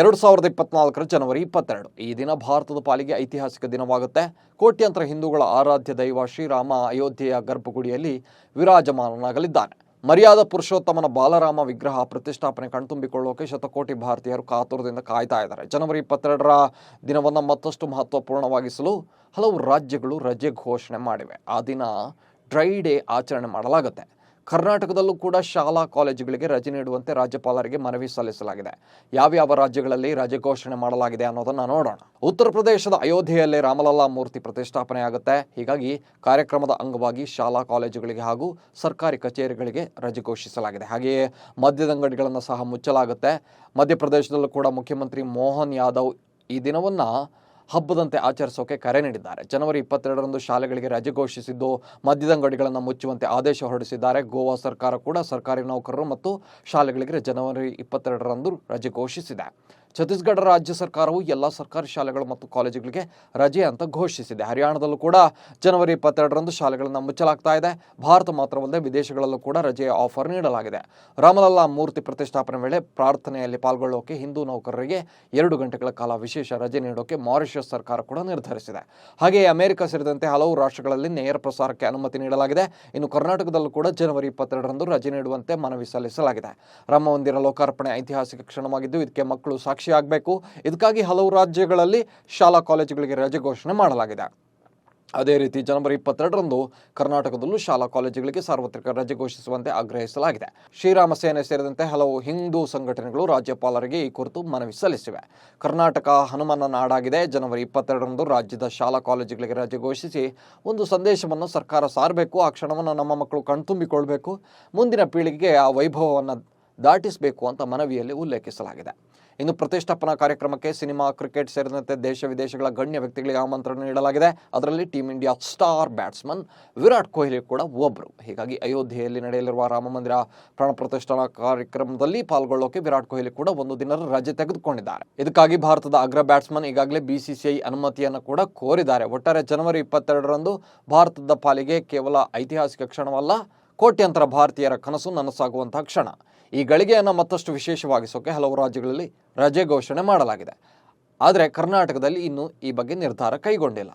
ಎರಡು ಸಾವಿರದ ಇಪ್ಪತ್ನಾಲ್ಕರ ಜನವರಿ ಇಪ್ಪತ್ತೆರಡು. ಈ ದಿನ ಭಾರತದ ಪಾಲಿಗೆ ಐತಿಹಾಸಿಕ ದಿನವಾಗುತ್ತೆ. ಕೋಟ್ಯಂತರ ಹಿಂದೂಗಳ ಆರಾಧ್ಯ ದೈವ ಶ್ರೀರಾಮ ಅಯೋಧ್ಯೆಯ ಗರ್ಭಗುಡಿಯಲ್ಲಿ ವಿರಾಜಮಾನನಾಗಲಿದ್ದಾನೆ. ಮರ್ಯಾದ ಪುರುಷೋತ್ತಮನ ಬಾಲರಾಮ ವಿಗ್ರಹ ಪ್ರತಿಷ್ಠಾಪನೆ ಕಣ್ತುಂಬಿಕೊಳ್ಳೋಕೆ ಶತಕೋಟಿ ಭಾರತೀಯರು ಕಾತುರದಿಂದ ಕಾಯ್ತಾ ಇದ್ದಾರೆ. ಜನವರಿ ಇಪ್ಪತ್ತೆರಡರ ದಿನವನ್ನು ಮತ್ತಷ್ಟು ಮಹತ್ವಪೂರ್ಣವಾಗಿಸಲು ಹಲವು ರಾಜ್ಯಗಳು ರಜೆ ಘೋಷಣೆ ಮಾಡಿವೆ. ಆ ದಿನ ಡ್ರೈ ಡೇ ಆಚರಣೆ ಮಾಡಲಾಗುತ್ತೆ. ಕರ್ನಾಟಕದಲ್ಲೂ ಕೂಡ ಶಾಲಾ ಕಾಲೇಜುಗಳಿಗೆ ರಜೆ ನೀಡುವಂತೆ ರಾಜ್ಯಪಾಲರಿಗೆ ಮನವಿ ಸಲ್ಲಿಸಲಾಗಿದೆ. ಯಾವ್ಯಾವ ರಾಜ್ಯಗಳಲ್ಲಿ ರಜೆ ಘೋಷಣೆ ಮಾಡಲಾಗಿದೆ ಅನ್ನೋದನ್ನು ನೋಡೋಣ. ಉತ್ತರ ಪ್ರದೇಶದ ಅಯೋಧ್ಯೆಯಲ್ಲಿ ರಾಮಲಲ್ಲಾ ಮೂರ್ತಿ ಪ್ರತಿಷ್ಠಾಪನೆ ಆಗುತ್ತೆ ಹೀಗಾಗಿ ಕಾರ್ಯಕ್ರಮದ ಅಂಗವಾಗಿ ಶಾಲಾ ಕಾಲೇಜುಗಳಿಗೆ ಹಾಗೂ ಸರ್ಕಾರಿ ಕಚೇರಿಗಳಿಗೆ ರಜೆ ಘೋಷಿಸಲಾಗಿದೆ. ಹಾಗೆಯೇ ಮದ್ಯದಂಗಡಿಗಳನ್ನು ಸಹ ಮುಚ್ಚಲಾಗುತ್ತೆ. ಮಧ್ಯಪ್ರದೇಶದಲ್ಲೂ ಕೂಡ ಮುಖ್ಯಮಂತ್ರಿ ಮೋಹನ್ ಯಾದವ್ ಈ ದಿನವನ್ನು ಹಬ್ಬದಂತೆ ಆಚರಿಸೋಕೆ ಕರೆ ನೀಡಿದ್ದಾರೆ. ಜನವರಿ ಇಪ್ಪತ್ತೆರಡರಂದು ಶಾಲೆಗಳಿಗೆ ರಜೆ ಘೋಷಿಸಿದ್ದು, ಮದ್ಯದಂಗಡಿಗಳನ್ನು ಮುಚ್ಚುವಂತೆ ಆದೇಶ ಹೊರಡಿಸಿದ್ದಾರೆ. ಗೋವಾ ಸರ್ಕಾರ ಕೂಡ ಸರ್ಕಾರಿ ನೌಕರರು ಮತ್ತು ಶಾಲೆಗಳಿಗೆ ಜನವರಿ ಇಪ್ಪತ್ತೆರಡರಂದು ರಜೆ ಘೋಷಿಸಿದೆ. ಛತ್ತೀಸ್ಗಢ ರಾಜ್ಯ ಸರ್ಕಾರವು ಎಲ್ಲ ಸರ್ಕಾರಿ ಶಾಲೆಗಳು ಮತ್ತು ಕಾಲೇಜುಗಳಿಗೆ ರಜೆ ಅಂತ ಘೋಷಿಸಿದೆ. ಹರಿಯಾಣದಲ್ಲೂ ಕೂಡ ಜನವರಿ ಇಪ್ಪತ್ತೆರಡರಂದು ಶಾಲೆಗಳನ್ನು ಮುಚ್ಚಲಾಗ್ತಾ ಇದೆ. ಭಾರತ ಮಾತ್ರವಲ್ಲದೆ ವಿದೇಶಗಳಲ್ಲೂ ಕೂಡ ರಜೆಯ ಆಫರ್ ನೀಡಲಾಗಿದೆ. ರಾಮಲಲ್ಲಾ ಮೂರ್ತಿ ಪ್ರತಿಷ್ಠಾಪನೆ ವೇಳೆ ಪ್ರಾರ್ಥನೆಯಲ್ಲಿ ಪಾಲ್ಗೊಳ್ಳೋಕೆ ಹಿಂದೂ ನೌಕರರಿಗೆ ಎರಡು ಗಂಟೆಗಳ ಕಾಲ ವಿಶೇಷ ರಜೆ ನೀಡೋಕೆ ಮಾರಿಷಸ್ ಸರ್ಕಾರ ಕೂಡ ನಿರ್ಧರಿಸಿದೆ. ಹಾಗೆಯೇ ಅಮೆರಿಕ ಸೇರಿದಂತೆ ಹಲವು ರಾಷ್ಟ್ರಗಳಲ್ಲಿ ನೇರ ಪ್ರಸಾರಕ್ಕೆ ಅನುಮತಿ ನೀಡಲಾಗಿದೆ. ಇನ್ನು ಕರ್ನಾಟಕದಲ್ಲೂ ಕೂಡ ಜನವರಿ ಇಪ್ಪತ್ತೆರಡರಂದು ರಜೆ ನೀಡುವಂತೆ ಮನವಿ ಸಲ್ಲಿಸಲಾಗಿದೆ. ರಾಮ ಮಂದಿರ ಲೋಕಾರ್ಪಣೆ ಐತಿಹಾಸಿಕ ಕ್ಷಣವಾಗಿದ್ದು, ಇದಕ್ಕೆ ಮಕ್ಕಳು ಸಾಕ್ಷಿಯಾಗಬೇಕು ಇದಕ್ಕಾಗಿ ಹಲವು ರಾಜ್ಯಗಳಲ್ಲಿ ಶಾಲಾ ಕಾಲೇಜುಗಳಿಗೆ ರಜೆ ಘೋಷಣೆ ಮಾಡಲಾಗಿದೆ. ಅದೇ ರೀತಿ ಜನವರಿ ಇಪ್ಪತ್ತೆರಡರಂದು ಕರ್ನಾಟಕದಲ್ಲೂ ಶಾಲಾ ಕಾಲೇಜುಗಳಿಗೆ ಸಾರ್ವತ್ರಿಕ ರಜೆ ಘೋಷಿಸುವಂತೆ ಆಗ್ರಹಿಸಲಾಗಿದೆ. ಶ್ರೀರಾಮ ಸೇನೆ ಸೇರಿದಂತೆ ಹಲವು ಹಿಂದೂ ಸಂಘಟನೆಗಳು ರಾಜ್ಯಪಾಲರಿಗೆ ಈ ಕುರಿತು ಮನವಿ ಸಲ್ಲಿಸಿವೆ. ಕರ್ನಾಟಕ ಹನುಮನ ನಾಡಾಗಿದೆ. ಜನವರಿ ಇಪ್ಪತ್ತೆರಡರಂದು ರಾಜ್ಯದ ಶಾಲಾ ಕಾಲೇಜುಗಳಿಗೆ ರಜೆ ಘೋಷಿಸಿ ಒಂದು ಸಂದೇಶವನ್ನು ಸರ್ಕಾರ ಸಾರಬೇಕು, ಆ ಕ್ಷಣವನ್ನು ನಮ್ಮ ಮಕ್ಕಳು ಕಣ್ತುಂಬಿಕೊಳ್ಬೇಕು. ಮುಂದಿನ ಪೀಳಿಗೆಗೆ ಆ ವೈಭವವನ್ನು ದಾಟಿಸಬೇಕು ಅಂತ ಮನವಿಯಲ್ಲಿ ಉಲ್ಲೇಖಿಸಲಾಗಿದೆ. ಇನ್ನು ಪ್ರತಿಷ್ಠಾಪನಾ ಕಾರ್ಯಕ್ರಮಕ್ಕೆ ಸಿನಿಮಾ, ಕ್ರಿಕೆಟ್ ಸೇರಿದಂತೆ ದೇಶ ವಿದೇಶಗಳ ಗಣ್ಯ ವ್ಯಕ್ತಿಗಳಿಗೆ ಆಮಂತ್ರಣ ನೀಡಲಾಗಿದೆ. ಅದರಲ್ಲಿ team India star batsman Virat Kohli ಕೂಡ ಒಬ್ಬರು ಹೀಗಾಗಿ ಅಯೋಧ್ಯೆಯಲ್ಲಿ ನಡೆಯಲಿರುವ ರಾಮ ಮಂದಿರ ಪ್ರಾಣ ಪ್ರತಿಷ್ಠಾನಾ ಕಾರ್ಯಕ್ರಮದಲ್ಲಿ ಪಾಲ್ಗೊಳ್ಳೋಕೆ ವಿರಾಟ್ ಕೊಹ್ಲಿ ಕೂಡ ಒಂದು ದಿನ ರಜೆ ತೆಗೆದುಕೊಂಡಿದ್ದಾರೆ. ಇದಕ್ಕಾಗಿ ಭಾರತದ ಅಗ್ರ ಬ್ಯಾಟ್ಸ್ಮನ್ ಈಗಾಗಲೇ ಬಿಸಿಸಿಐ ಅನುಮತಿಯನ್ನು ಕೂಡ ಕೋರಿದ್ದಾರೆ. ಒಟ್ಟಾರೆ ಜನವರಿ ಇಪ್ಪತ್ತೆರಡರಂದು ಭಾರತದ ಪಾಲಿಗೆ ಕೇವಲ ಐತಿಹಾಸಿಕ ಕ್ಷಣವಲ್ಲ, ಕೋಟ್ಯಂತರ ಭಾರತೀಯರ ಕನಸು ನನಸಾಗುವಂತಹ ಕ್ಷಣ. ಈ ಗಳಿಗೆಯನ್ನು ಮತ್ತಷ್ಟು ವಿಶೇಷವಾಗಿಸೋಕೆ ಹಲವು ರಾಜ್ಯಗಳಲ್ಲಿ ರಜೆ ಘೋಷಣೆ ಮಾಡಲಾಗಿದೆ. ಆದರೆ ಕರ್ನಾಟಕದಲ್ಲಿ ಇನ್ನೂ ಈ ಬಗ್ಗೆ ನಿರ್ಧಾರ ಕೈಗೊಂಡಿಲ್ಲ.